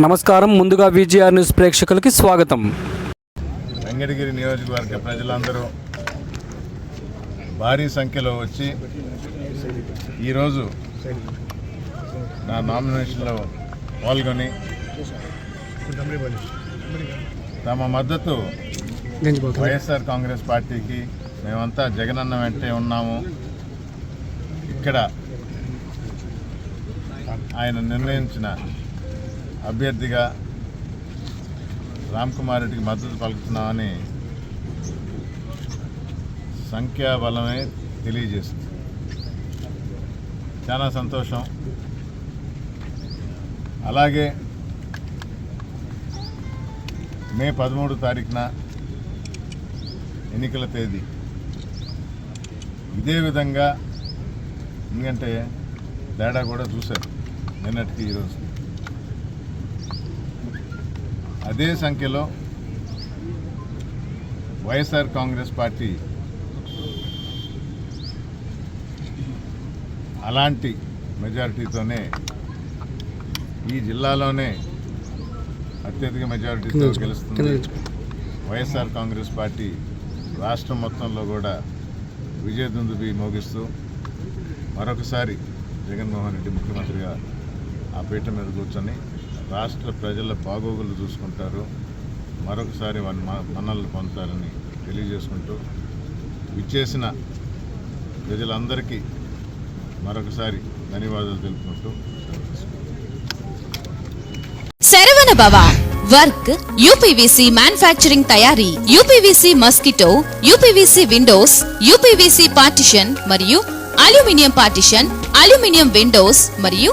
నమస్కారం. ముందుగా VGR news ప్రేక్షకులకి స్వాగతం. వెంకటగిరి నియోజకవర్గ ప్రజలందరూ భారీ సంఖ్యలో వచ్చి ఈరోజు నా నామినేషన్లో పాల్గొని తమ మద్దతు వైఎస్ఆర్ కాంగ్రెస్ పార్టీకి మేమంతా జగనన్న వెంటే ఉన్నాము. ఇక్కడ ఆయన నిర్ణయించిన అభ్యర్థిగా రామ్ కుమార్ రెడ్డికి మద్దతు పలుకుతున్నామని సంఖ్యాబలమే తెలియజేస్తుంది. చాలా సంతోషం. అలాగే మే పదమూడు తారీఖున ఎన్నికల తేదీ. ఇదే విధంగా ఎందుకంటే తేడా కూడా చూశారు. నిన్నటికి ఈరోజు. అదే సంఖ్యలో వైఎస్ఆర్ కాంగ్రెస్ పార్టీ అలాంటి మెజారిటీతోనే ఈ జిల్లాలోనే అత్యధిక మెజారిటీతో గెలుస్తుంది. వైఎస్ఆర్ కాంగ్రెస్ పార్టీ రాష్ట్రం మొత్తంలో కూడా విజయదుందుబి మోగిస్తూ మరొకసారి జగన్మోహన్ రెడ్డి ముఖ్యమంత్రిగా ఆ పీఠ మీద కూర్చొని రాష్ట్ర ప్రజల బాగోగులు చూసుకుంటారు. మరొకసారి వాళ్ళ మన్నలు పొందుతారని తెలియజేసుకుంటూ విచ్చేసిన ప్రజలందరికీ మరొకసారి ధన్యవాదాలు తెలుపుకుంటూ Saravana Bhava work UPVC manufacturing తయారీ UPVC mosquito UPVC windows UPVC partition మరియు అల్యూమినియం పార్టిషన్ అల్యూమినియం విండోస్ మరియు